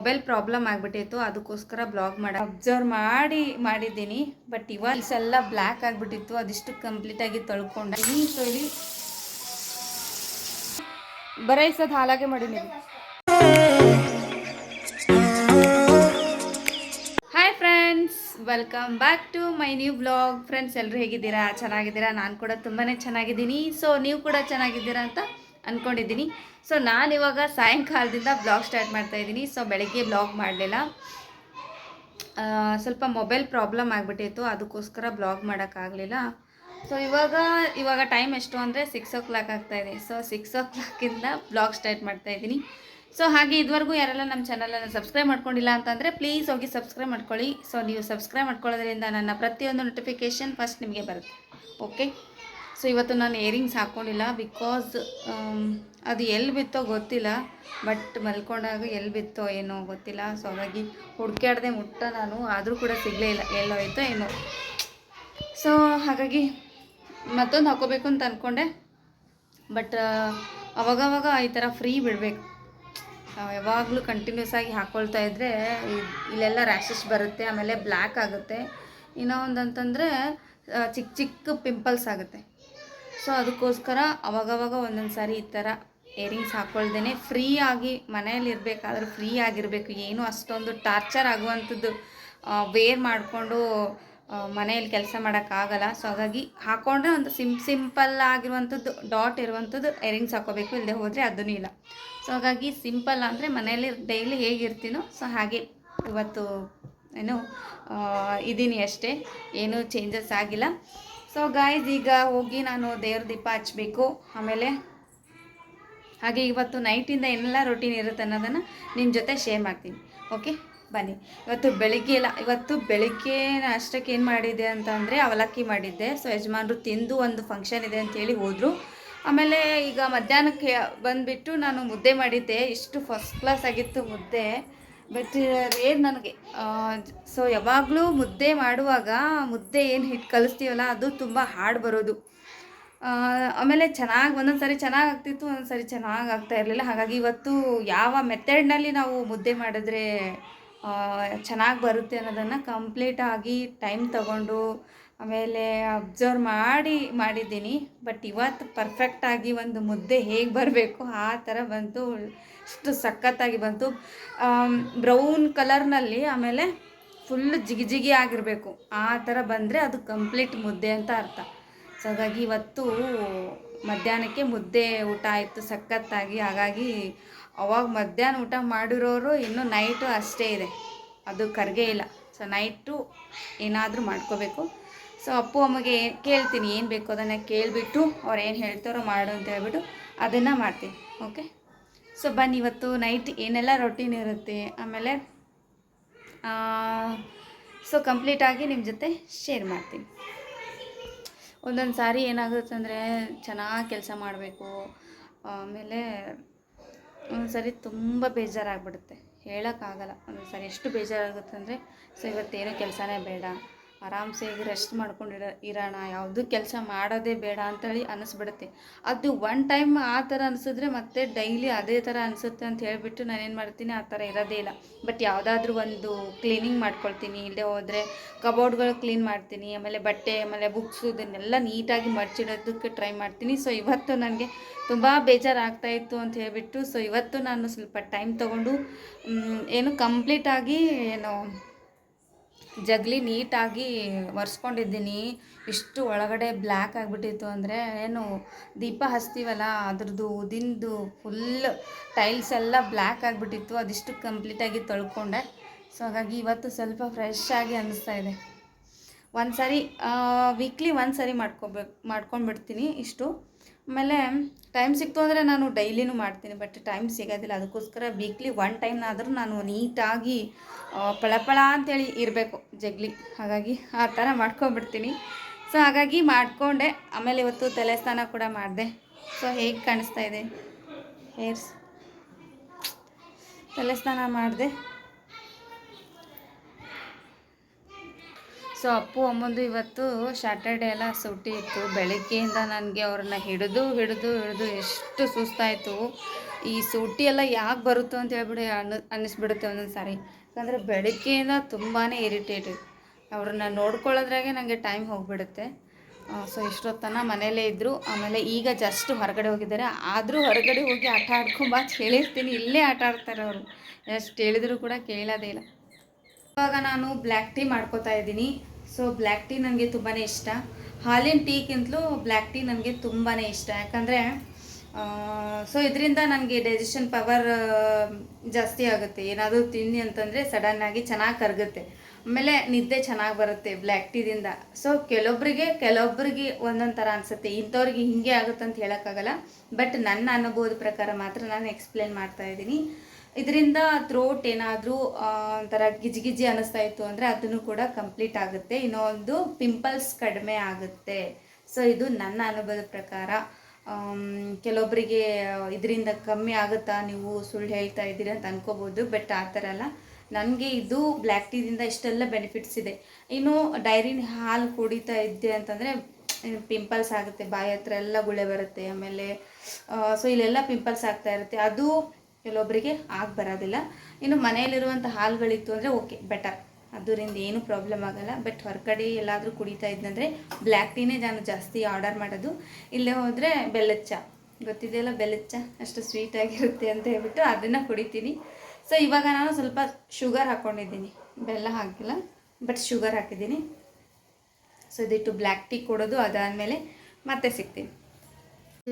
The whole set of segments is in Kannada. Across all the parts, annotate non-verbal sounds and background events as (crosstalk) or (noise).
ಮೊಬೈಲ್ ಪ್ರಾಬ್ಲಮ್ ಆಗಿಬಿಟ್ಟಿತ್ತು, ಅದಕ್ಕೋಸ್ಕರ ಬ್ಲಾಗ್ ಮಾಡಿ, ಅಬ್ಸರ್ವ್ ಮಾಡಿ ಮಾಡಿದ್ದೀನಿ. ಬಟ್ ಇವಾಗ ಎಲ್ಲ ಬ್ಲ್ಯಾಕ್ ಆಗಿಬಿಟ್ಟಿತ್ತು, ಅದಿಷ್ಟು ಕಂಪ್ಲೀಟಾಗಿ ತೊಳ್ಕೊಂಡೆ. ಸೊ ಇಲ್ಲಿ ಬರೋ ಹಾಲಾಗೆ ನೀವು. Hi friends welcome back to my new blog friends ಎಲ್ಲರೂ ಹೇಗಿದ್ದೀರಾ? ಚೆನ್ನಾಗಿದ್ದೀರಾ? ನಾನು ಕೂಡ ತುಂಬಾ ಚೆನ್ನಾಗಿದ್ದೀನಿ. ಸೊ ನೀವು ಕೂಡ ಚೆನ್ನಾಗಿದ್ದೀರಾ ಅಂತ ಅಂದ್ಕೊಂಡಿದ್ದೀನಿ ಸೊ ನಾನು ಇವಾಗ ಸಾಯಂಕಾಲದಿಂದ ಬ್ಲಾಗ್ ಸ್ಟಾರ್ಟ್ ಮಾಡ್ತಾ ಇದ್ದೀನಿ. ಸೊ ಬೆಳಗ್ಗೆ ಬ್ಲಾಗ್ ಮಾಡಲಿಲ್ಲ. ಸ್ವಲ್ಪ ಮೊಬೈಲ್ ಪ್ರಾಬ್ಲಮ್ ಆಗಿಬಿಟ್ಟಿತ್ತು. ಅದಕ್ಕೋಸ್ಕರ ಬ್ಲಾಗ್ ಮಾಡೋಕ್ಕಾಗಲಿಲ್ಲ ಸೊ ಇವಾಗ ಇವಾಗ ಟೈಮ್ ಎಷ್ಟು ಅಂದರೆ ಸಿಕ್ಸ್ ಓ ಕ್ಲಾಕ್ ಆಗ್ತಾಯಿದೆ ಸೊ ಸಿಕ್ಸ್ ಓ ಕ್ಲಾಕಿಂದ ಬ್ಲಾಗ್ ಸ್ಟಾರ್ಟ್ ಮಾಡ್ತಾ ಇದ್ದೀನಿ. ಸೊ ಹಾಗೆ ಇದುವರೆಗೂ ಯಾರೆಲ್ಲ ನಮ್ಮ ಚಾನಲನ್ನು ಸಬ್ಸ್ಕ್ರೈಬ್ ಮಾಡ್ಕೊಂಡಿಲ್ಲ ಅಂತಂದರೆ ಪ್ಲೀಸ್ ಹೋಗಿ ಸಬ್ಸ್ಕ್ರೈಬ್ ಮಾಡ್ಕೊಳ್ಳಿ. ಸೊ ನೀವು ಸಬ್ಸ್ಕ್ರೈಬ್ ಮಾಡ್ಕೊಳ್ಳೋದ್ರಿಂದ ನನ್ನ ಪ್ರತಿಯೊಂದು ನೋಟಿಫಿಕೇಷನ್ ಫಸ್ಟ್ ನಿಮಗೆ ಬರುತ್ತೆ. ಓಕೆ ಸೊ ಇವತ್ತು ನಾನು ಇಯರಿಂಗ್ಸ್ ಹಾಕ್ಕೊಂಡಿಲ್ಲ ಬಿಕಾಸ್ ಅದು ಎಲ್ಲಿ ಬಿತ್ತೋ ಗೊತ್ತಿಲ್ಲ ಬಟ್ ಮಲ್ಕೊಂಡಾಗ ಎಲ್ಲಿ ಬಿತ್ತೋ ಏನೋ ಗೊತ್ತಿಲ್ಲ. ಸೊ ಹಾಗಾಗಿ ಹುಡ್ಕಾಡ್ದೆ ಮುಟ್ಟ ನಾನು, ಆದರೂ ಕೂಡ ಸಿಗಲೇ ಇಲ್ಲ. ಎಲ್ಲೋಯ್ತೋ ಏನೋ. ಸೊ ಹಾಗಾಗಿ ಮತ್ತೊಂದು ಹಾಕೋಬೇಕು ಅಂತ ಅಂದ್ಕೊಂಡೆ ಬಟ್ ಅವಾಗವಾಗ ಈ ಥರ ಫ್ರೀ ಬಿಡಬೇಕು. ಯಾವಾಗಲೂ ಕಂಟಿನ್ಯೂಸ್ ಆಗಿ ಹಾಕ್ಕೊಳ್ತಾ ಇದ್ದರೆ ಇಲ್ಲೆಲ್ಲ ರ್ಯಾಶಸ್ ಬರುತ್ತೆ, ಆಮೇಲೆ ಬ್ಲ್ಯಾಕ್ ಆಗುತ್ತೆ. ಇನ್ನೂ ಒಂದು ಅಂತಂದರೆ ಚಿಕ್ಕ ಚಿಕ್ಕ ಪಿಂಪಲ್ಸ್ ಆಗುತ್ತೆ. ಸೊ ಅದಕ್ಕೋಸ್ಕರ ಅವಾಗವಾಗ ಒಂದೊಂದು ಸಾರಿ ಈ ಥರ ಇಯರಿಂಗ್ಸ್ ಹಾಕ್ಕೊಳ್ದೇ ಫ್ರೀ ಆಗಿ ಮನೆಯಲ್ಲಿರಬೇಕಾದ್ರೆ ಫ್ರೀ ಆಗಿರಬೇಕು. ಏನು ಅಷ್ಟೊಂದು ಟಾರ್ಚರ್ ಆಗುವಂಥದ್ದು ವೇರ್ ಮಾಡಿಕೊಂಡು ಮನೆಯಲ್ಲಿ ಕೆಲಸ ಮಾಡೋಕ್ಕಾಗಲ್ಲ ಸೊ ಹಾಗಾಗಿ ಹಾಕ್ಕೊಂಡ್ರೆ ಒಂದು ಸಿಂ ಸಿಂಪಲ್ ಆಗಿರುವಂಥದ್ದು ಡಾಟ್ ಇರುವಂಥದ್ದು ಇಯರಿಂಗ್ಸ್ ಹಾಕೋಬೇಕು. ಇಲ್ಲದೆ ಹೋದರೆ ಅದೂ ಇಲ್ಲ. ಸೊ ಹಾಗಾಗಿ ಸಿಂಪಲ್ ಅಂದರೆ ಮನೆಯಲ್ಲಿ ಡೈಲಿ ಹೇಗಿರ್ತೀನೋ, ಸೊ ಹಾಗೆ ಇವತ್ತು ಏನು ಇದ್ದೀನಿ ಅಷ್ಟೇ. ಏನೂ ಚೇಂಜಸ್ ಆಗಿಲ್ಲ. ಸೊ ಗಾಯ್ಸ್ ಈಗ ಹೋಗಿ ನಾನು ದೇವ್ರ ದೀಪ ಹಚ್ಚಬೇಕು ಆಮೇಲೆ ಹಾಗೆ ಇವತ್ತು ನೈಟಿಂದ ಏನೆಲ್ಲ ರೊಟೀನ್ ಇರುತ್ತೆ ಅನ್ನೋದನ್ನು ನಿಮ್ಮ ಜೊತೆ ಶೇರ್ ಮಾಡ್ತೀನಿ. ಓಕೆ ಬನ್ನಿ. ಇವತ್ತು ಬೆಳಿಗ್ಗೆ ಎಲ್ಲ ಇವತ್ತು ಬೆಳಿಗ್ಗೆ ಅಷ್ಟಕ್ಕೆ ಏನು ಮಾಡಿದ್ದೆ ಅಂತ ಅಂದರೆ ಅವಲಕ್ಕಿ ಮಾಡಿದ್ದೆ. ಸೊ ಯಜಮಾನರು ತಿಂದು ಒಂದು ಫಂಕ್ಷನ್ ಇದೆ ಅಂತೇಳಿ ಹೋದರು. ಆಮೇಲೆ ಈಗ ಮಧ್ಯಾಹ್ನಕ್ಕೆ ಬಂದುಬಿಟ್ಟು ನಾನು ಮುದ್ದೆ ಮಾಡಿದ್ದೆ. ಇಷ್ಟು ಫಸ್ಟ್ ಕ್ಲಾಸ್ ಆಗಿತ್ತು ಮುದ್ದೆ. ಬಟ್ ರೇರ್ ನನಗೆ. ಸೊ ಯಾವಾಗಲೂ ಮುದ್ದೆ ಮಾಡುವಾಗ ಮುದ್ದೆ ಏನು ಹಿಟ್ಟು ಕಲಿಸ್ತೀವಲ್ಲ, ಅದು ತುಂಬ ಹಾಡು ಬರೋದು. ಆಮೇಲೆ ಚೆನ್ನಾಗಿ ಒಂದೊಂದು ಸರಿ ಚೆನ್ನಾಗಿ ಆಗ್ತಿತ್ತು ಒಂದೊಂದು ಸರಿ ಚೆನ್ನಾಗಿ ಆಗ್ತಾ ಇರಲಿಲ್ಲ. ಹಾಗಾಗಿ ಇವತ್ತು ಯಾವ ಮೆಥಡ್ನಲ್ಲಿ ನಾವು ಮುದ್ದೆ ಮಾಡಿದ್ರೆ ಚೆನ್ನಾಗಿ ಬರುತ್ತೆ ಅನ್ನೋದನ್ನು ಕಂಪ್ಲೀಟಾಗಿ ಟೈಮ್ ತಗೊಂಡು ಆಮೇಲೆ ಅಬ್ಸರ್ವ್ ಮಾಡಿ ಮಾಡಿದ್ದೀನಿ. ಬಟ್ ಇವತ್ತು ಪರ್ಫೆಕ್ಟಾಗಿ ಒಂದು ಮುದ್ದೆ ಹೇಗೆ ಬರಬೇಕು, ಆ ಥರ ಬಂತು. ಅಷ್ಟು ಸಖತ್ತಾಗಿ ಬಂತು. ಬ್ರೌನ್ ಕಲರ್ನಲ್ಲಿ ಆಮೇಲೆ ಫುಲ್ ಜಿಗಿ ಜಿಗಿ ಆಗಿರಬೇಕು. ಆ ಥರ ಬಂದರೆ ಅದು ಕಂಪ್ಲೀಟ್ ಮುದ್ದೆ ಅಂತ ಅರ್ಥ. ಸೊ ಹಾಗಾಗಿ ಇವತ್ತು ಮಧ್ಯಾಹ್ನಕ್ಕೆ ಮುದ್ದೆ ಊಟ ಆಯಿತು ಸಖತ್ತಾಗಿ. ಹಾಗಾಗಿ ಅವಾಗ ಮಧ್ಯಾಹ್ನ ಊಟ ಮಾಡಿರೋರು ಇನ್ನೂ ನೈಟು ಅಷ್ಟೇ ಇದೆ. ಅದು ಕರ್ಗೆ ಇಲ್ಲ. ಸೊ ನೈಟು ಏನಾದರೂ ಮಾಡ್ಕೋಬೇಕು. ಸೊ ಅಪ್ಪು ಅಮ್ಮಗೆ ಕೇಳ್ತೀನಿ ಏನು ಬೇಕು ಅದನ್ನು ಕೇಳಿಬಿಟ್ಟು ಅವ್ರು ಏನು ಹೇಳ್ತಾರೋ ಮಾಡು ಅಂತ ಹೇಳ್ಬಿಟ್ಟು ಅದನ್ನು ಮಾಡ್ತೀನಿ. ಓಕೆ ಸೊ ಬನ್ನಿ, ಇವತ್ತು ನೈಟ್ ಏನೆಲ್ಲ ರೊಟೀನ್ ಇರುತ್ತೆ, ಆಮೇಲೆ ಸೊ ಕಂಪ್ಲೀಟಾಗಿ ನಿಮ್ಮ ಜೊತೆ ಶೇರ್ ಮಾಡ್ತೀನಿ. ಒಂದೊಂದು ಸಾರಿ ಏನಾಗುತ್ತೆ ಅಂದರೆ ಚೆನ್ನಾಗಿ ಕೆಲಸ ಮಾಡಬೇಕು, ಆಮೇಲೆ ಒಂದೊಂದು ಸಾರಿ ತುಂಬ ಬೇಜಾರಾಗ್ಬಿಡುತ್ತೆ. ಹೇಳೋಕ್ಕಾಗಲ್ಲ ಒಂದೊಂದು ಸಾರಿ ಎಷ್ಟು ಬೇಜಾರಾಗುತ್ತೆ ಅಂದರೆ ಸೊ ಇವತ್ತೇನೋ ಕೆಲಸನೇ ಬೇಡ. ಆರಾಮ್ಸೆ ಈಗ ರೆಸ್ಟ್ ಮಾಡ್ಕೊಂಡಿರ ಇರೋಣ. ಯಾವುದು ಕೆಲಸ ಮಾಡೋದೇ ಬೇಡ ಅಂತೇಳಿ ಅನ್ನಿಸ್ಬಿಡುತ್ತೆ ಅದು ಒನ್ ಟೈಮ್ ಆ ಥರ ಅನಿಸಿದ್ರೆ ಮತ್ತೆ ಡೈಲಿ ಅದೇ ಥರ ಅನಿಸುತ್ತೆ ಅಂತ ಹೇಳಿಬಿಟ್ಟು ನಾನೇನು ಮಾಡ್ತೀನಿ, ಆ ಥರ ಇರೋದೇ ಇಲ್ಲ. ಬಟ್ ಯಾವುದಾದ್ರೂ ಒಂದು ಕ್ಲೀನಿಂಗ್ ಮಾಡ್ಕೊಳ್ತೀನಿ ಇಲ್ಲದೆ ಹೋದರೆ ಕಬೋರ್ಡ್ಗಳು ಕ್ಲೀನ್ ಮಾಡ್ತೀನಿ, ಆಮೇಲೆ ಬಟ್ಟೆ, ಆಮೇಲೆ ಬುಕ್ಸು ಇದನ್ನೆಲ್ಲ ನೀಟಾಗಿ ಮಡ್ಚಿಡೋದಕ್ಕೆ ಟ್ರೈ ಮಾಡ್ತೀನಿ. ಸೊ ಇವತ್ತು ನನಗೆ ತುಂಬ ಬೇಜಾರಾಗ್ತಾ ಇತ್ತು ಅಂತ ಹೇಳಿಬಿಟ್ಟು ಸೊ ಇವತ್ತು ನಾನು ಸ್ವಲ್ಪ ಟೈಮ್ ತೊಗೊಂಡು ಏನು ಕಂಪ್ಲೀಟಾಗಿ ಏನು ಜಗ್ಲಿ ನೀಟಾಗಿ ಒರೆಸ್ಕೊಂಡಿದ್ದೀನಿ. ಇಷ್ಟು ಒಳಗಡೆ ಬ್ಲ್ಯಾಕ್ ಆಗಿಬಿಟ್ಟಿತ್ತು ಅಂದರೆ ಏನು ದೀಪ ಹಚ್ತೀವಲ್ಲ, ಅದ್ರದ್ದು ಉದಿಂದು ಫುಲ್ ಟೈಲ್ಸ್ ಎಲ್ಲ ಬ್ಲ್ಯಾಕ್ ಆಗಿಬಿಟ್ಟಿತ್ತು, ಅದಿಷ್ಟು ಕಂಪ್ಲೀಟಾಗಿ ತೊಳ್ಕೊಂಡೆ. ಸೊ ಹಾಗಾಗಿ ಇವತ್ತು ಸ್ವಲ್ಪ ಫ್ರೆಶ್ ಆಗಿ ಅನ್ನಿಸ್ತಾ ಇದೆ. ಒಂದು ಸಾರಿ ವೀಕ್ಲಿ ಒಂದು ಸಾರಿ ಮಾಡ್ಕೋಬೇಕು ಮಾಡ್ಕೊಂಡ್ಬಿಡ್ತೀನಿ ಇಷ್ಟು. ಆಮೇಲೆ ಟೈಮ್ ಸಿಕ್ತು ಅಂದರೆ ನಾನು ಡೈಲಿನೂ ಮಾಡ್ತೀನಿ ಬಟ್ ಟೈಮ್ ಸಿಗೋದಿಲ್ಲ. ಅದಕ್ಕೋಸ್ಕರ ವೀಕ್ಲಿ ಒನ್ ಟೈಮ್ನಾದರೂ ನಾನು ನೀಟಾಗಿ ಪಳಪಳ ಅಂತೇಳಿ ಇರಬೇಕು ಜಗ್ಲಿ. ಹಾಗಾಗಿ ಆ ಥರ ಮಾಡ್ಕೊಂಬಿಡ್ತೀನಿ ಸೊ ಹಾಗಾಗಿ ಮಾಡಿಕೊಂಡೆ. ಆಮೇಲೆ ಇವತ್ತು ತಲೆ ಸ್ನಾನ ಕೂಡ ಮಾಡಿದೆ. ಸೊ ಹೇಗೆ ಕಾಣಿಸ್ತಾ ಇದೆ? ಹೇರ್ಸ್. ತಲೆ ಸ್ನಾನ ಮಾಡಿದೆ. ಸೊ ಅಪ್ಪು, ಅಮ್ಮಂದು ಇವತ್ತು ಸ್ಯಾಟರ್ಡೆ ಎಲ್ಲ ಸುಟ್ಟಿ ಇತ್ತು. ಬೆಳಗ್ಗೆಯಿಂದ ನನಗೆ ಅವ್ರನ್ನ ಹಿಡಿದು ಹಿಡಿದು ಹಿಡಿದು ಎಷ್ಟು ಸುಸ್ತಾಯಿತು. ಈ ಸೂಟಿ ಎಲ್ಲ ಯಾಕೆ ಬರುತ್ತೋ ಅಂತ ಹೇಳ್ಬಿಡಿ ಅನ್ನ ಅನ್ನಿಸ್ಬಿಡುತ್ತೆ ಒಂದೊಂದು ಸಾರಿ ಯಾಕಂದರೆ ಬೆಳಗ್ಗೆಯಿಂದ ತುಂಬಾ ಇರಿಟೇಟೆಡ್ ಅವ್ರನ್ನ ನೋಡ್ಕೊಳ್ಳೋದ್ರಾಗೆ ನನಗೆ ಟೈಮ್ ಹೋಗಿಬಿಡುತ್ತೆ. ಸೊ ಇಷ್ಟೊತ್ತನ ಮನೇಲೇ ಇದ್ದರು ಆಮೇಲೆ ಈಗ ಜಸ್ಟ್ ಹೊರಗಡೆ ಹೋಗಿದ್ದಾರೆ. ಆದರೂ ಹೊರಗಡೆ ಹೋಗಿ ಆಟ ಆಡ್ಕೊಂಬಾ ಹೇಳಿರ್ತೀನಿ. ಇಲ್ಲೇ ಆಟ ಆಡ್ತಾರೆ ಅವರು. ಎಷ್ಟು ಹೇಳಿದರೂ ಕೂಡ ಕೇಳೋದೇ ಇಲ್ಲ. ಇವಾಗ ನಾನು ಬ್ಲ್ಯಾಕ್ ಟೀ ಮಾಡ್ಕೋತಾ ಇದ್ದೀನಿ. ಸೊ ಬ್ಲ್ಯಾಕ್ ಟೀ ನನಗೆ ತುಂಬಾ ಇಷ್ಟ. ಹಾಲಿನ ಟೀಗಿಂತಲೂ ಬ್ಲ್ಯಾಕ್ ಟೀ ನನಗೆ ತುಂಬಾ ಇಷ್ಟ. ಯಾಕಂದರೆ ಸೊ ಇದರಿಂದ ನನಗೆ ಡೈಜೆಷನ್ ಪವರ್ ಜಾಸ್ತಿ ಆಗುತ್ತೆ. ಏನಾದರೂ ತಿನ್ನಿ ಅಂತಂದರೆ ಸಡನ್ನಾಗಿ ಚೆನ್ನಾಗಿ ಕರಗುತ್ತೆ. ಆಮೇಲೆ ನಿದ್ದೆ ಚೆನ್ನಾಗಿ ಬರುತ್ತೆ ಬ್ಲ್ಯಾಕ್ ಟೀದಿಂದ ಸೊ ಕೆಲವೊಬ್ಬರಿಗೆ ಕೆಲವೊಬ್ಬರಿಗೆ ಒಂದೊಂದು ಥರ ಅನಿಸುತ್ತೆ. ಇಂಥವ್ರಿಗೆ ಹಿಂಗೆ ಆಗುತ್ತೆ ಅಂತ ಹೇಳೋಕ್ಕಾಗಲ್ಲ. ಬಟ್ ನನ್ನ ಅನುಭವದ ಪ್ರಕಾರ ಮಾತ್ರ ನಾನು ಎಕ್ಸ್ಪ್ಲೇನ್ ಮಾಡ್ತಾ ಇದ್ದೀನಿ. ಇದರಿಂದ ಥ್ರೋಟ್ ಏನಾದರೂ ಒಂಥರ ಗಿಜಿ ಗಿಜಿ ಅನ್ನಿಸ್ತಾ ಇತ್ತು ಅಂದರೆ ಅದನ್ನು ಕೂಡ ಕಂಪ್ಲೀಟ್ ಆಗುತ್ತೆ. ಇನ್ನೊಂದು ಪಿಂಪಲ್ಸ್ ಕಡಿಮೆ ಆಗುತ್ತೆ. ಸೊ ಇದು ನನ್ನ ಅನುಭವದ ಪ್ರಕಾರ. ಕೆಲವೊಬ್ಬರಿಗೆ ಇದರಿಂದ ಕಮ್ಮಿ ಆಗುತ್ತಾ? ನೀವು ಸುಳ್ಳು ಹೇಳ್ತಾ ಇದ್ದೀರಿ ಅಂತ ಅನ್ಕೋಬೋದು ಬಟ್ ಆ ಥರ ಅಲ್ಲ. ನನಗೆ ಇದು ಬ್ಲ್ಯಾಕ್ ಟೀದಿಂದ ಇಷ್ಟೆಲ್ಲ ಬೆನಿಫಿಟ್ಸ್ ಇದೆ. ಇನ್ನು ಡೈರಿನ ಹಾಲು ಕುಡಿತಾ ಇದ್ದೆ ಅಂತಂದರೆ ಪಿಂಪಲ್ಸ್ ಆಗುತ್ತೆ. ಬಾಯಿ ಹತ್ರ ಎಲ್ಲ ಗುಳೆ ಬರುತ್ತೆ. ಆಮೇಲೆ ಸೊ ಇಲ್ಲೆಲ್ಲ ಪಿಂಪಲ್ಸ್ ಆಗ್ತಾ ಇರುತ್ತೆ. ಅದು ಕೆಲವೊಬ್ಬರಿಗೆ ಆಗಿ ಬರೋದಿಲ್ಲ. ಇನ್ನು ಮನೆಯಲ್ಲಿರುವಂಥ ಹಾಲುಗಳಿತ್ತು ಅಂದರೆ ಓಕೆ ಬೆಟರ್ ಅದರಿಂದ ಏನೂ ಪ್ರಾಬ್ಲಮ್ ಆಗಲ್ಲ. ಬಟ್ ಹೊರಗಡೆ ಎಲ್ಲಾದರೂ ಕುಡಿತಾ ಇದ್ದಂದರೆ ಬ್ಲ್ಯಾಕ್ ಟೀನೇ ನಾನು ಜಾಸ್ತಿ ಆರ್ಡರ್ ಮಾಡೋದು. ಇಲ್ಲೇ ಹೋದರೆ ಬೆಲ್ಲದ ಚಹಾ ಗೊತ್ತಿದೆಯಲ್ಲ ಬೆಲ್ಲದ ಚಹಾ ಅಷ್ಟು ಸ್ವೀಟ್ ಆಗಿರುತ್ತೆ ಅಂತ ಹೇಳ್ಬಿಟ್ಟು ಅದನ್ನು ಕುಡಿತೀನಿ. ಸೊ ಇವಾಗ ನಾನು ಸ್ವಲ್ಪ ಶುಗರ್ ಹಾಕ್ಕೊಂಡಿದ್ದೀನಿ ಬೆಲ್ಲ ಹಾಕಿಲ್ಲ ಬಟ್ ಶುಗರ್ ಹಾಕಿದ್ದೀನಿ. ಸೊ ಇದಿಟ್ಟು ಬ್ಲ್ಯಾಕ್ ಟೀ ಕೊಡೋದು ಅದಾದಮೇಲೆ ಮತ್ತೆ ಸಿಗ್ತೀನಿ.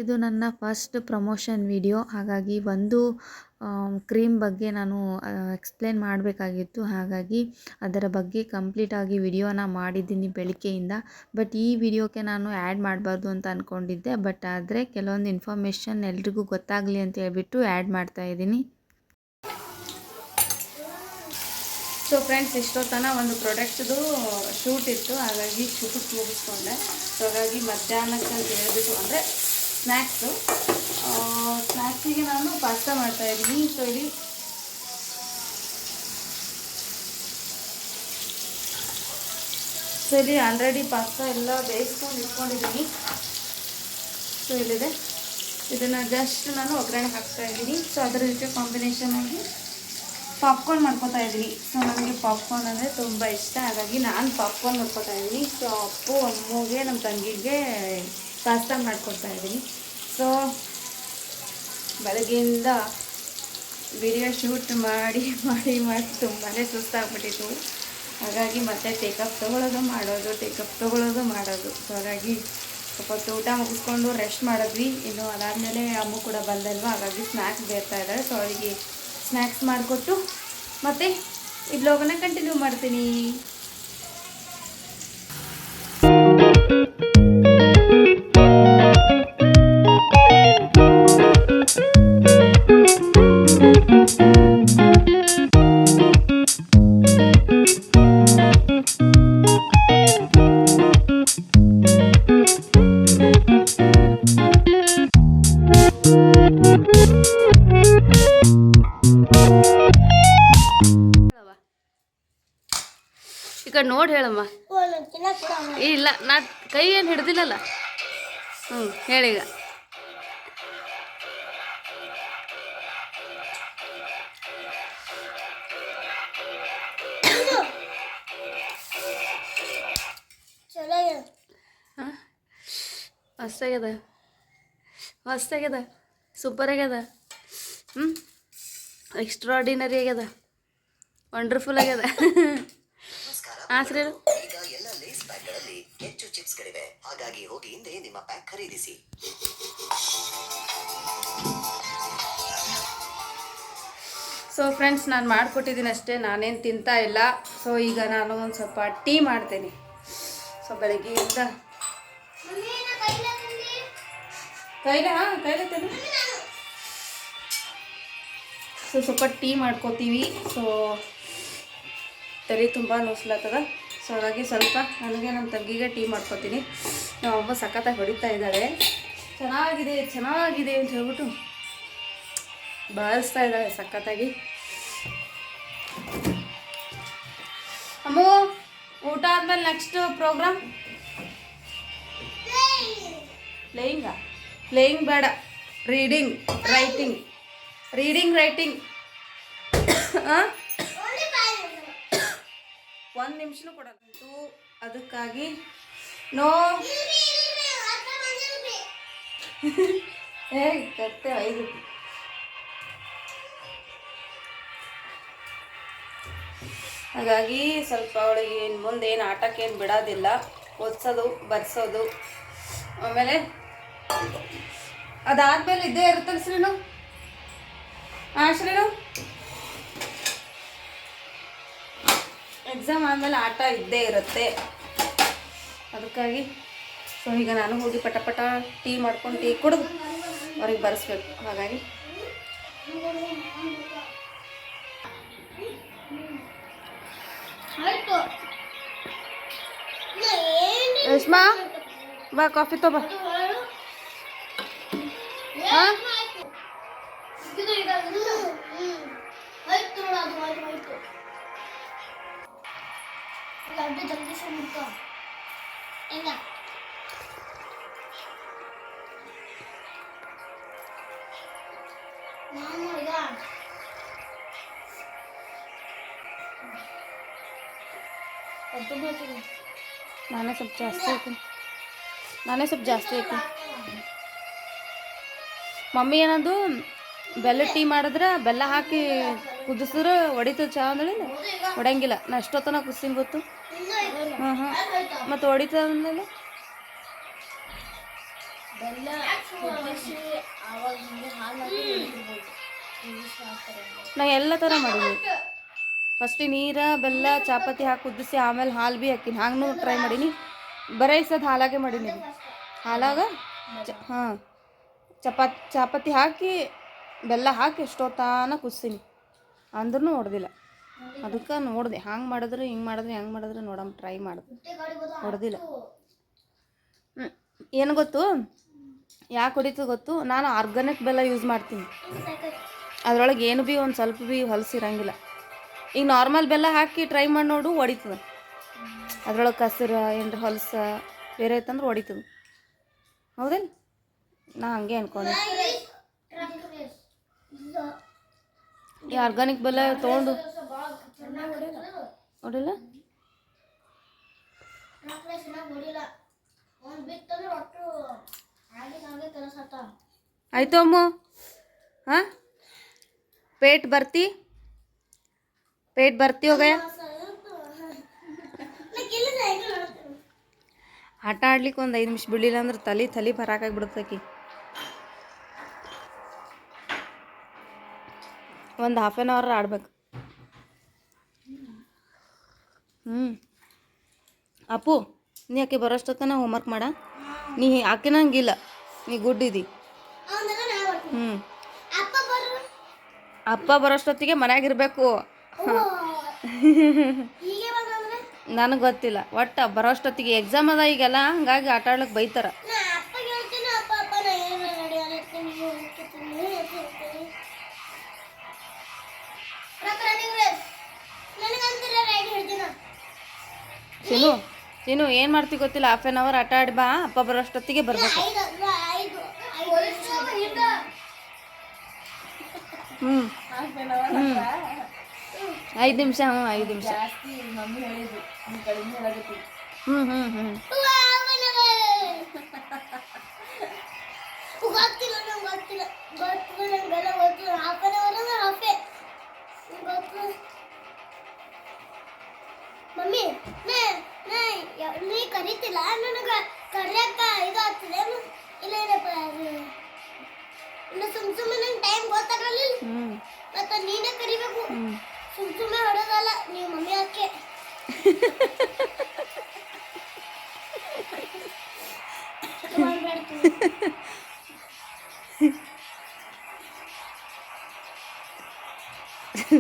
ಇದು ನನ್ನ ಫಸ್ಟ್ ಪ್ರಮೋಷನ್ ವಿಡಿಯೋ ಹಾಗಾಗಿ ಒಂದು ಕ್ರೀಮ್ ಬಗ್ಗೆ ನಾನು ಎಕ್ಸ್ಪ್ಲೇನ್ ಮಾಡಬೇಕಾಗಿತ್ತು. ಹಾಗಾಗಿ ಅದರ ಬಗ್ಗೆ ಕಂಪ್ಲೀಟಾಗಿ ವಿಡಿಯೋನ ಮಾಡಿದ್ದೀನಿ ಬೆಳಗ್ಗೆಯಿಂದ. ಬಟ್ ಈ ವಿಡಿಯೋಕ್ಕೆ ನಾನು ಆ್ಯಡ್ ಮಾಡಬಾರ್ದು ಅಂತ ಅಂದ್ಕೊಂಡಿದ್ದೆ ಬಟ್ ಆದರೆ ಕೆಲವೊಂದು ಇನ್ಫಾರ್ಮೇಷನ್ ಎಲ್ರಿಗೂ ಗೊತ್ತಾಗಲಿ ಅಂತ ಹೇಳ್ಬಿಟ್ಟು ಆ್ಯಡ್ ಮಾಡ್ತಾ ಇದ್ದೀನಿ. ಸೊ ಫ್ರೆಂಡ್ಸ್ ಇಷ್ಟೊತ್ತನ ಒಂದು ಪ್ರಾಡಕ್ಟ್ದು ಶೂಟ್ ಇತ್ತು. ಹಾಗಾಗಿ ಶೂಟ್ ಮುಗಿಸ್ಕೊಂಡೆ. ಸೊ ಹಾಗಾಗಿ ಮಧ್ಯಾಹ್ನಕ್ಕೆ ಅಂತ ಅಂದರೆ ಸ್ನ್ಯಾಕ್ಸು ಸ್ನ್ಯಾಕ್ಸಿಗೆ ನಾನು ಪಾಸ್ತಾ ಮಾಡ್ತಾ ಇದ್ದೀನಿ. ಸೊ ಇಲ್ಲಿ ಸೊ ಇಲ್ಲಿ ಆಲ್ರೆಡಿ ಪಾಸ್ತಾ ಎಲ್ಲ ಬೇಯಿಸ್ಕೊಂಡು ಇಟ್ಕೊಂಡಿದ್ದೀನಿ. ಸೊ ಇಲ್ಲಿದೆ. ಇದನ್ನು ಜಸ್ಟ್ ನಾನು ಒಗ್ಗರಣೆ ಹಾಕ್ತಾ ಇದ್ದೀನಿ. ಸೊ ಅದರ ಜೊತೆ ಕಾಂಬಿನೇಷನ್ ಆಗಿ ಪಾಪ್ಕಾರ್ನ್ ಮಾಡ್ಕೊತಾ ಇದ್ದೀನಿ. ಸೊ ನನಗೆ ಪಾಪ್ಕಾರ್ನ್ ಅಂದರೆ ತುಂಬ ಇಷ್ಟ. ಹಾಗಾಗಿ ನಾನು ಪಾಪ್ಕಾರ್ನ್ ಮಾಡ್ಕೋತಾ ಇದ್ದೀನಿ. ಸೊ ಅಪ್ಪು, ಅಮ್ಮಗೆ ನಮ್ಮ ತಂಗಿಗೆ ಪಾಸ್ತಾ ಮಾಡ್ಕೊಡ್ತಾ ಇದ್ದೀನಿ. ಸೊ ಬೆಳಗ್ಗೆಯಿಂದ ವಿಡಿಯೋ ಶೂಟ್ ಮಾಡಿ ಮಾಡಿ ಮಾಡಿ ತುಂಬಾ ಸುಸ್ತಾಗ್ಬಿಟ್ಟಿತ್ತು. ಹಾಗಾಗಿ ಮತ್ತೆ ಟೇಕಪ್ ತೊಗೊಳೋದು ಮಾಡೋದು ಟೇಕಪ್ ತೊಗೊಳೋದು ಮಾಡೋದು. ಸೊ ಹಾಗಾಗಿ ಸ್ವಲ್ಪ ಊಟ ಮುಗಿಸ್ಕೊಂಡು ರೆಸ್ಟ್ ಮಾಡಿದ್ವಿ. ಇನ್ನು ಅದಾದಮೇಲೆ ಅಮ್ಮ ಕೂಡ ಬಂದಲ್ವ? ಹಾಗಾಗಿ ಸ್ನ್ಯಾಕ್ಸ್ ಬೇರ್ತಾ ಇದ್ದಾರೆ. ಸೊ ಅವರಿಗೆ ಸ್ನ್ಯಾಕ್ಸ್ ಮಾಡಿಕೊಟ್ಟು ಮತ್ತು ಈ ಬ್ಲಾಗನ್ನು ಕಂಟಿನ್ಯೂ ಮಾಡ್ತೀನಿ. ಹೇಳಮ್ಮ. ಇಲ್ಲ ನಾ ಕೈ ಏನು ಹಿಡ್ದಿಲ್ಲಲ್ಲ? ಹ್ಞೂ ಹೇಳೀಗ ಮಸ್ತಾಗ್ಯದ ಮಸ್ತಾಗ್ಯದ ಸೂಪರ್ ಆಗ್ಯದ. ಹ್ಞೂ ಎಕ್ಸ್ಟ್ರಾಡಿನರಿ ಆಗ್ಯದ. ವಂಡರ್ಫುಲ್ ಆಗ್ಯದ. (laughs) ಹಾಂ ಸರಿ ಈಗ ಎಲ್ಲ ಲೇಸ್ ಪ್ಯಾಕ್ಗಳಲ್ಲಿ ಹೆಚ್ಚು ಚಿಪ್ಸ್ಗಳಿವೆ ಹಾಗಾಗಿ ಹೋಗಿ ಹಿಂದೆ ನಿಮ್ಮ ಪ್ಯಾಕ್ ಖರೀದಿಸಿ. ಸೊ ಫ್ರೆಂಡ್ಸ್ ನಾನು ಮಾಡಿಕೊಟ್ಟಿದ್ದೀನಿ ಅಷ್ಟೇ. ನಾನೇನು ತಿಂತಾ ಇಲ್ಲ. ಸೊ ಈಗ ನಾನು ಒಂದು ಸ್ವಲ್ಪ ಟೀ ಮಾಡ್ತೇನೆ. ಸೊ ಬೆಳಗ್ಗೆಯಿಂದ ಕೈಲ? ಹಾಂ ಕೈಲ ತಿನ್ನು. ಸೊ ಸ್ವಲ್ಪ ಟೀ ಮಾಡ್ಕೋತೀವಿ. ಸೊ ತಲೆ ತುಂಬ ನೋಸ್ಲತ್ತದ ಸೊ ಹಾಗಾಗಿ ಸ್ವಲ್ಪ ನನಗೆ ನಮ್ಮ ತಂಗಿಗೆ ಟೀ ಮಾಡ್ಕೊತೀನಿ. ನಮ್ಮ ಅಮ್ಮ ಸಖತ್ತಾಗಿ ಹೊಡಿತಾ ಇದ್ದಾಳೆ. ಚೆನ್ನಾಗಿದೆ ಚೆನ್ನಾಗಿದೆ ಅಂತ ಹೇಳ್ಬಿಟ್ಟು ಬಾರಿಸ್ತಾ ಇದ್ದಾಳೆ ಸಖತ್ತಾಗಿ. ಅಮ್ಮ, ಊಟ ಆದ್ಮೇಲೆ ನೆಕ್ಸ್ಟ್ ಪ್ರೋಗ್ರಾಮ್ ಪ್ಲೇಯಿಂಗಾ ಪ್ಲೇಯಿಂಗ್ ಬೇಡ. ರೀಡಿಂಗ್ ರೈಟಿಂಗ್ ರೀಡಿಂಗ್ ರೈಟಿಂಗ್ ಒಂದು ನಿಮಿಷನೂ ಕೊಡಲ್ಲ. ಅದಕ್ಕಾಗಿ ನೋ. (laughs) ಏ ಕತ್ತೆ, ಐದು. ಹಾಗಾಗಿ ಸ್ವಲ್ಪ ಅವಳಿಗೆ ಏನು ಮುಂದೆ ಏನು ಆಟಕ್ಕೆ ಏನು ಬಿಡೋದಿಲ್ಲ. ಓದ್ಸೋದು ಬರ್ಸೋದು. ಆಮೇಲೆ ಅದಾದ್ಮೇಲೆ ಇದ್ದೇ ಇರುತ್ತಲ್ಲ ಶ್ರೀನು? ಹಾಂ ಶ್ರೀನು? ಎಕ್ಸಾಮ್ ಆದಮೇಲೆ ಆಟ ಇದ್ದೇ ಇರುತ್ತೆ. ಅದಕ್ಕಾಗಿ ಸೊ ಈಗ ನಾನು ಹೋಗಿ ಪಟ ಪಟ ಟೀ ಮಾಡ್ಕೊಂಡು ಟೀ ಕುಡಿದು ಅವ್ರಿಗೆ ಬರೆಸ್ಬೇಕು. ಹಾಗಾಗಿ ರೇಷ್ಮಾ ಬಾ ಕಾಫಿ ತಗೋ ಹಾಂ? ನಾನೇ ಸ್ವಲ್ಪ ಜಾಸ್ತಿ ಐತಿ ನಾನೇ ಸ್ವಲ್ಪ ಜಾಸ್ತಿ ಐತಿ ಮಮ್ಮಿ ಏನಂದು ಬೆಲ್ಲ ಟೀ ಮಾಡಿದ್ರೆ ಬೆಲ್ಲ ಹಾಕಿ ಕುದಿಸಿದ್ರೆ ಹೊಡಿತು ಚಹಾ ಅಂದ್ರೆ ಹೊಡಂಗಿಲ್ಲ. ನಾ ಎಷ್ಟೊತ್ತನ ಕುದಿಸ್ತೀನಿ ಗೊತ್ತು? ಹಾಂ ಹಾಂ ಮತ್ತು ಹೊಡಿತದ ಅಂದಮೇಲೆ? ನಾ ಎಲ್ಲ ಥರ ಮಾಡಿದ್ವಿ ಫಸ್ಟ್ ನೀರು, ಬೆಲ್ಲ, ಚಾಪತಿ ಹಾಕಿ ಕುದಿಸಿ, ಆಮೇಲೆ ಹಾಲು ಭೀ ಹಾಕಿನಿ. ಹಂಗೂ ಟ್ರೈ ಮಾಡೀನಿ. ಬರೀ ಸದ್ ಹಾಲಾಗೆ ಮಾಡೀನಿ ಹಾಲಾಗ ಹಾಂ. ಚಪಾತಿ, ಚಾಪತಿ ಹಾಕಿ, ಬೆಲ್ಲ ಹಾಕಿ ಎಷ್ಟೊತ್ತಾನ ಕುದಿಸ್ತೀನಿ ಅಂದ್ರೂ ಹೊಡೆದಿಲ್ಲ. ಅದಕ್ಕೆ ನೋಡಿದೆ ಹಂಗೆ ಮಾಡಿದ್ರೆ, ಹಿಂಗೆ ಮಾಡಿದ್ರೆ, ಹೆಂಗೆ ಮಾಡಿದ್ರೆ ನೋಡಮ್ಮ ಟ್ರೈ ಮಾಡಿದೆ. ಹೊಡೆದಿಲ್ಲ. ಹ್ಞೂ ಏನು ಗೊತ್ತು? ಯಾಕೆ ಹೊಡಿತು ಗೊತ್ತು? ನಾನು ಆರ್ಗಾನಿಕ್ ಬೆಲ್ಲ ಯೂಸ್ ಮಾಡ್ತೀನಿ. ಅದ್ರೊಳಗೆ ಏನು ಭೀ ಒಂದು ಸ್ವಲ್ಪ ಭೀ ಹೊಲಸಿರಂಗಿಲ್ಲ ಈಗ ನಾರ್ಮಲ್ ಬೆಲ್ಲ ಹಾಕಿ ಟ್ರೈ ಮಾಡಿ ನೋಡು, ಹೊಡಿತದೆ. ಅದ್ರೊಳಗೆ ಕಸರ, ಏನರ ಹೊಲಸ, ಬೇರೆ ಐತಂದ್ರೆ ಹೊಡಿತದೆ. ಹೌದೇನು? ನಾ ಹಂಗೆ ಅನ್ಕೊಂಡೆ. ಈ ಆರ್ಗಾನಿಕ್ ಬೆಲ್ಲ ತೊಗೊಂಡು. ಹೊಡಿಲ್ಲ ಆಯ್ತು ಅಮ್ಮ. ಹಾಂ? ಪೇಟ್ ಬರ್ತಿ. ಪೇಟ್ ಬರ್ತಿ ಹೋಗಯ್ಯ. ಆಟ ಆಡ್ಲಿಕ್ಕೆ ಒಂದು ಐದು ನಿಮಿಷ ಬಿಡಲಿಲ್ಲ ಅಂದ್ರೆ ತಲೆ ತಲೆ ಬರಾಕಾಗ್ಬಿಡ್ತಕಿ ಒಂದು ಹಾಫ್ ಆನ್ ಅವರ್ ಆಡ್ಬೇಕು. ಹ್ಞೂ ಅಪ್ಪು ನೀ ಆಕೆ ಬರೋಷ್ಟೊತ್ತನ ಹೋಮ್ವರ್ಕ್ ಮಾಡ. ನೀ ಆಕೆನಂಗಿಲ್ಲ ನೀ ಗುಡ್ ಇದಿ. ಹ್ಞೂ ಅಪ್ಪ ಬರೋಷ್ಟೊತ್ತಿಗೆ ಮನ್ಯಾಗ ಇರಬೇಕು ನನಗೆ ಗೊತ್ತಿಲ್ಲ. ಒಟ್ಟು ಬರೋಷ್ಟೊತ್ತಿಗೆ ಎಕ್ಸಾಮ್ ಅದ ಈಗೆಲ್ಲ ಹಂಗಾಗಿ ಆಟ ಆಡ್ಲಿಕ್ಕೆ ಬೈತಾರ. ಚಿನ್ನು ಚಿನ್ನು ಏನು ಮಾಡ್ತಿ ಗೊತ್ತಿಲ್ಲ? ಹಾಫ್ ಆನ್ ಅವರ್ ಆಟ ಆಡಿ ಬಾ. ಅಪ್ಪ ಬರೋಷ್ಟೊತ್ತಿಗೆ ಬರಬೇಕು. ಹ್ಞೂ ಹ್ಞೂ ಐದು ನಿಮಿಷ ಹ್ಞೂ ಐದು ನಿಮಿಷ. ಹ್ಞೂ ಹ್ಞೂ ಹ್ಞೂ ಗೊತ್ತಿಲ್ಲ. ಮಮ್ಮಿ ನಾ ನಾ ನೀ ಕರಿತಿಲ್ಲ ನನಗೆ ಕರೆಯಕ್ಕ ಇದು ಆಗ್ತದೆ. ಇಲ್ಲ ಏನಪ್ಪ ಸುಮ್ ಸುಮ್ಮನೆ ನಂಗೆ ಟೈಮ್ ಗೊತ್ತಾಗಲಿಲ್ಲ ಮತ್ತೆ ನೀನೇ ಕರಿಬೇಕು. ಸುಮ್ ಸುಮ್ಮನೆ ಹೊಡೋದಲ್ಲ ನೀವು ಮಮ್ಮಿ ಅಕ್ಕೆ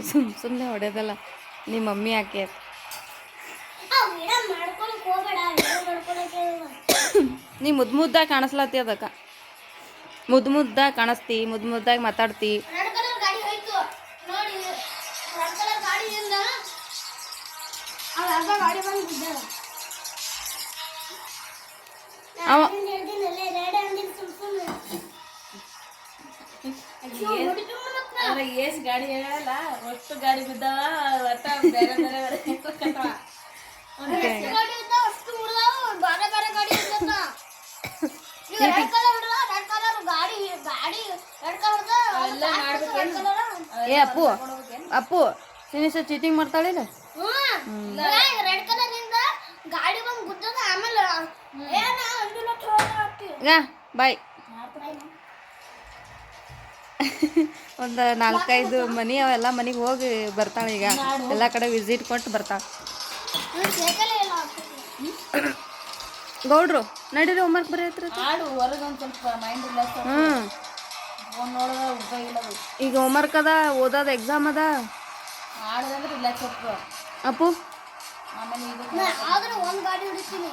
ಸುಮ್ ಸುಮ್ಮನೆ ಹೊಡೆದಲ್ಲ ನಿಮ್ಮ ಮಮ್ಮಿ ಯಾಕೆ? ನೀ ಮುದ್ ಮುದ್ದಾಗಿ ಕಾಣಿಸ್ಲತ್ತಿ ಅದಕ್ಕ ಮುದ್ ಮುದ್ದಾಗಿ ಕಾಣಿಸ್ತಿ ಮುದ್ ಮುದ್ದಾಗಿ ಮಾತಾಡ್ತಿ ರೆಡ್ ಕಲರ್ ಗಾಡಿ ಹೋಯ್ತು ನೋಡಿ ರೆಡ್ ಕಲರ್ ಗಾಡಿಯಿಂದ ಅವ ಗಾಡಿ ಹೇಳಲ್ಲ ಒಟ್ಟು ಗಾಡಿ ಬಿದ್ದಾವ ಒಟ್ಟ ಬೇರೆ ಬೇರೆ ಬೇರೆ ಏ ಅಪ್ಪು ಅಪ್ಪು ಸಿನಿಸ ಚೀಟಿಂಗ್ ಮಾಡ್ತಾಳಿಲ್ಲ ರೆಡ್ ಕಲರಿಂದ ಗಾಡಿ ಬಂದ್ ಗುದ್ದದ ಆಮೇಲೆ ಏನ ಅಂದಿಲ್ಲ ಚೋಳ ಈಗ ಬಾಯ್ (laughs) ಒಂದು ನಾಲ್ಕೈದು ಮನಿ ಅವೆಲ್ಲ ಮನೆಗೆ ಹೋಗಿ ಬರ್ತಾಳೆ ಈಗ. ಎಲ್ಲ ಕಡೆ ವಿಸಿಟ್ ಕೊಟ್ಟು ಬರ್ತಾಳೆ. ಗೌಡ್ರು ನಡೀರಿ ಹೋಮ್ವರ್ಕ್ ಬರೀ ಹತ್ರ ಆಡು ಹೊರಗೆ ಒಂದು ಸ್ವಲ್ಪ ಮೈಂಡ್ ರಿಲ್ಯಾಕ್ಸ್ ಹ್ಞೂ ಫೋನ್ ನೋಡಿದ್ರೆ ಉಪಯೋಗ ಇಲ್ಲ ಅದು ಈಗ ಹೋಮ್ವರ್ಕ್ ಅದ ಓದೋದು ಎಕ್ಸಾಮ್ ಅದ? ಆಡೋದಂದ್ರೆ ರಿಲ್ಯಾಕ್ಸ್ ಆಗ್ತದೆ ಅಪ್ಪು? ಆಮೇಲೆ ಇದು ಆದ್ರೆ ಒಂದ್ ಗಾಡಿ ಹಿಡಿತೀನಿ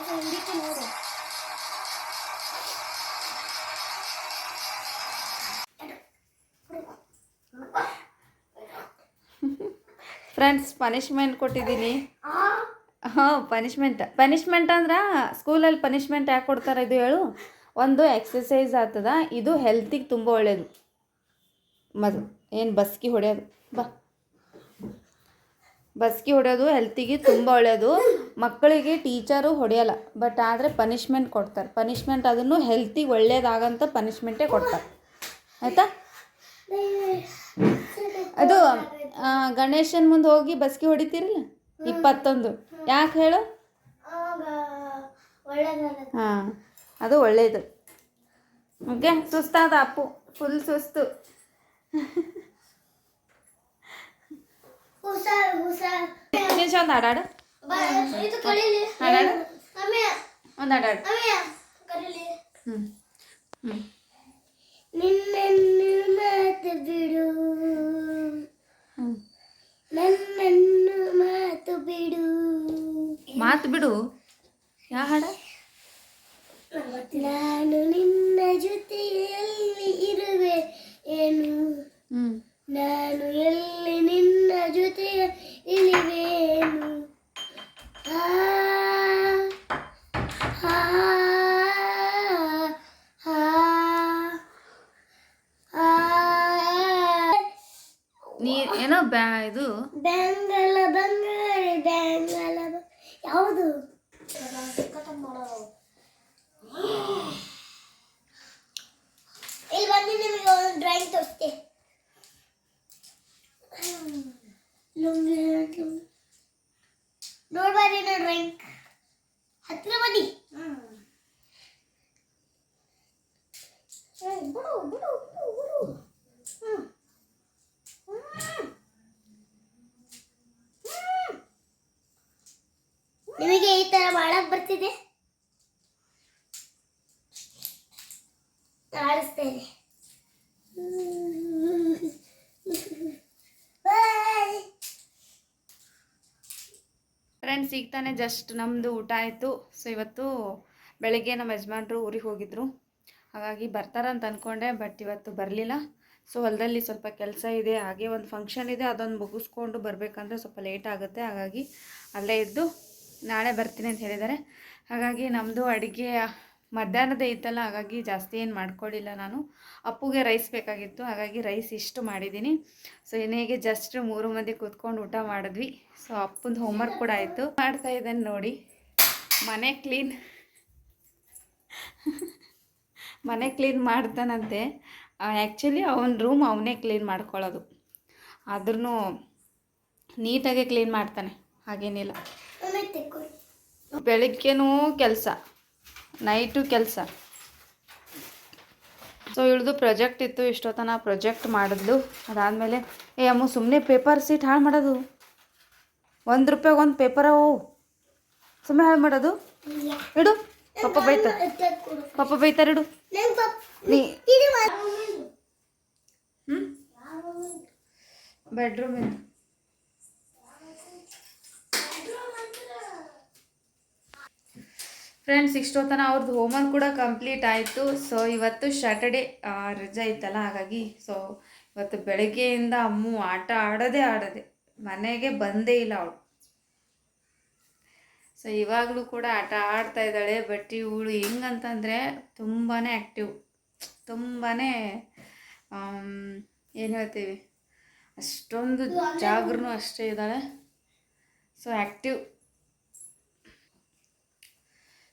ಇದು ಹಿಡಿತೀನಿ ನೋಡು. ಫ್ರೆಂಡ್ಸ್ ಪನಿಷ್ಮೆಂಟ್ ಕೊಟ್ಟಿದ್ದೀನಿ. ಹಾಂ ಪನಿಷ್ಮೆಂಟ್ ಪನಿಷ್ಮೆಂಟ್ ಅಂದ್ರೆ ಸ್ಕೂಲಲ್ಲಿ ಪನಿಷ್ಮೆಂಟ್ ಯಾಕೆ ಕೊಡ್ತಾರೆ ಇದು ಹೇಳು? ಒಂದು ಎಕ್ಸಸೈಸ್ ಆಗ್ತದ, ಇದು ಹೆಲ್ತಿಗೆ ತುಂಬ ಒಳ್ಳೆಯದು ಮದು, ಏನು ಬಸ್ಕಿ ಹೊಡೆಯೋದು? ಬಾ. ಬಸ್ಕಿ ಹೊಡೆಯೋದು ಹೆಲ್ತಿಗೆ ತುಂಬ ಒಳ್ಳೆಯದು ಮಕ್ಕಳಿಗೆ ಟೀಚರು ಹೊಡೆಯಲ್ಲ ಬಟ್ ಆದರೆ ಪನಿಷ್ಮೆಂಟ್ ಕೊಡ್ತಾರೆ. ಪನಿಷ್ಮೆಂಟ್ ಅದನ್ನು ಹೆಲ್ತಿಗೆ ಒಳ್ಳೇದಾಗಂತ ಪನಿಷ್ಮೆಂಟೇ ಕೊಡ್ತಾರೆ. ಆಯಿತಾ? ಅದು ಗಣೇಶನ್ ಮುಂದೆ ಹೋಗಿ ಬಸ್ಕಿ ಹೊಡಿತೀರಲ್ಲ? ಇಪ್ಪತ್ತೊಂದು. ಯಾಕೆ ಹೇಳು? ಹಾಂ ಅದು ಒಳ್ಳೆಯದು ಓಕೆ ಸುಸ್ತಾದ ಅಪ್ಪು. ಫುಲ್ ಸುಸ್ತು. ಒಂದು ಹಾಡಾಡು. ಹಾಡಾಡು. ಒಂದು ಹಾಡಾಡು. ಹ್ಞೂ ಹ್ಞೂ ಬಿಡು ನನ್ನನ್ನು ಮಾತು ಬಿಡು. ಮಾತು ಬಿಡು. ಯಾವ ಹಾಡ? ನಾನು ನಿನ್ನ ಜೊತೆಯಲ್ಲಿ ಇರುವೆ ಏನು? ನಾನು ಎಲ್ಲಿ ನಿನ್ನ ಜೊತೆ ಇಳಿವೇನು ಆ, ಆ, ಆ, ಆ. ನೀ ಏನೋ ಬ್ಯಾ ಇದು ಬ್ಯಾಂಗಲ ಬಂಗಾಳಿ ಬ್ಯಾಂಗಲ ಬ- ಯಾವುದು ಇಲ್ಲಿ ಬಂದು ನಿಮಗೆ ಒಂದು ಡ್ರಾಯಿಂಗ್ ತೋರಿಸ್ತೆ ಲುಂಗಿ ಲುಂಗಿ. ನೋಡ್ಬಾರಿ ನಾ ಡ್ರಾಯಿಂಗ್ ಹತ್ತಿರ ಬನ್ನಿ ಏ, ನಿಮಗೆ ಈ ತರ ಮಾಡಕ್ ಬರ್ತಿದೆ? ಆಡಿಸ್ತೇನೆ. ಫ್ರೆಂಡ್ಸ್ ಈಗ ತಾನೇ ಜಸ್ಟ್ ನಮ್ಮದು ಊಟ ಆಯಿತು. ಸೊ ಇವತ್ತು ಬೆಳಗ್ಗೆ ನಮ್ಮ ಯಜಮಾನ್ರು ಊರಿಗೆ ಹೋಗಿದ್ರು. ಹಾಗಾಗಿ ಬರ್ತಾರಂತ ಅಂದ್ಕೊಂಡೆ ಬಟ್ ಇವತ್ತು ಬರಲಿಲ್ಲ. ಸೊ ಹೊಲದಲ್ಲಿ ಸ್ವಲ್ಪ ಕೆಲಸ ಇದೆ, ಹಾಗೆ ಒಂದು ಫಂಕ್ಷನ್ ಇದೆ, ಅದೊಂದು ಮುಗಿಸ್ಕೊಂಡು ಬರಬೇಕಂದ್ರೆ ಸ್ವಲ್ಪ ಲೇಟ್ ಆಗುತ್ತೆ. ಹಾಗಾಗಿ ಅಲ್ಲೇ ಇದ್ದು ನಾಳೆ ಬರ್ತೀನಿ ಅಂತ ಹೇಳಿದ್ದಾರೆ. ಹಾಗಾಗಿ ನಮ್ಮದು ಅಡುಗೆ ಮಧ್ಯಾಹ್ನದ ಇತ್ತಲ್ಲ, ಹಾಗಾಗಿ ಜಾಸ್ತಿ ಏನು ಮಾಡ್ಕೊಳ್ಳಿಲ್ಲ ನಾನು. ಅಪ್ಪುಗೆ ರೈಸ್ ಬೇಕಾಗಿತ್ತು, ಹಾಗಾಗಿ ರೈಸ್ ಇಷ್ಟು ಮಾಡಿದ್ದೀನಿ. ಸೊ ಇನ್ನೇಗೆ ಜಸ್ಟ್ ಮೂರು ಮಂದಿ ಕೂತ್ಕೊಂಡು ಊಟ ಮಾಡಿದ್ವಿ. ಸೊ ಅಪ್ಪಂದು ಹೋಮ್ವರ್ಕ್ ಕೂಡ ಆಯಿತು. ಮಾಡ್ತಾ ಇದ್ದೇನೆ ನೋಡಿ. ಮನೆ ಕ್ಲೀನ್ (laughs) ಮನೆ ಕ್ಲೀನ್ ಮಾಡ್ತಾನಂತೆ. ಆ್ಯಕ್ಚುಲಿ ಅವನ ರೂಮ್ ಅವನೇ ಕ್ಲೀನ್ ಮಾಡ್ಕೊಳ್ಳೋದು. ಆದ್ರೂ ನೀಟಾಗೆ ಕ್ಲೀನ್ ಮಾಡ್ತಾನೆ. ಹಾಗೇನಿಲ್ಲ. ಬೆಳಗ್ಗೆನೂ ಕೆಲಸ ನೈಟು ಕೆಲಸ. ಸೊ ಇಳ್ದು ಪ್ರಾಜೆಕ್ಟ್ ಇತ್ತು ಇಷ್ಟೊತ್ತನ ಪ್ರಾಜೆಕ್ಟ್ ಮಾಡಿದ್ಲು. ಅದಾದಮೇಲೆ ಏ ಅಮ್ಮ ಸುಮ್ಮನೆ ಪೇಪರ್ ಸೀಟ್ ಹಾಳು ಮಾಡೋದು? ಒಂದು ರೂಪಾಯಿಗೆ ಒಂದು ಪೇಪರ ಓ ಸುಮ್ಮನೆ ಹಾಳು ಮಾಡೋದು? ಇಡು ಪಪ್ಪ ಬೈತಾರೆ ಪಪ್ಪ ಬೈತಾರೆ ಇಡು ಬೆಡ್ರೂಮ್ ಫ್ರೆಂಡ್ಸ್ ಫ್ರೆಂಡ್ಸ್ ಇಷ್ಟೊತ್ತನ ಅವ್ರದ್ದು ಹೋಮ್ವರ್ಕ್ ಕೂಡ ಕಂಪ್ಲೀಟ್ ಆಯಿತು. ಸೊ ಇವತ್ತು ಸ್ಯಾಟರ್ಡೇ ರಜೆ ಇತ್ತಲ್ಲ ಹಾಗಾಗಿ ಸೊ ಇವತ್ತು ಬೆಳಗ್ಗೆಯಿಂದ ಅಮ್ಮು ಆಟ ಆಡೋದೇ ಆಡೋದೆ. ಮನೆಗೆ ಬಂದೇ ಇಲ್ಲ ಅವಳು. ಸೊ ಇವಾಗಲೂ ಕೂಡ ಆಟ ಆಡ್ತಾ ಇದ್ದಾಳೆ ಬಟ್ ಇವಳು ಹೆಂಗಂತಂದರೆ ತುಂಬಾ ಆ್ಯಕ್ಟಿವ್ ತುಂಬಾ ಏನು ಹೇಳ್ತೀವಿ? ಅಷ್ಟೊಂದು ಜಾಗ್ರೂ ಅಷ್ಟೇ ಇದ್ದಾಳೆ. So active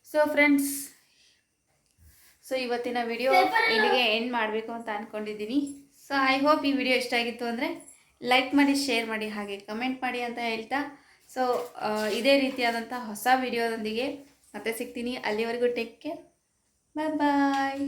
so friends so ಇವತ್ತಿನ ವಿಡಿಯೋ ಇಲ್ಲಿಗೆ ಎಂಡ್ ಮಾಡಬೇಕು ಅಂತ ಅಂದ್ಕೊಂಡಿದ್ದೀನಿ ಸೊ ಐ ಹೋಪ್ ಈ ವಿಡಿಯೋ ಇಷ್ಟ ಆಗಿತ್ತು ಅಂದರೆ ಲೈಕ್ ಮಾಡಿ ಶೇರ್ ಮಾಡಿ, ಹಾಗೆ ಕಮೆಂಟ್ ಮಾಡಿ ಅಂತ ಹೇಳ್ತಾ ಸೊ ಇದೇ ರೀತಿಯಾದಂಥ ಹೊಸ ವಿಡಿಯೋದೊಂದಿಗೆ ಮತ್ತೆ ಸಿಗ್ತೀನಿ. ಅಲ್ಲಿವರೆಗೂ ಟೇಕ್ ಕೇರ್ ಬಾಯ್ ಬಾಯ್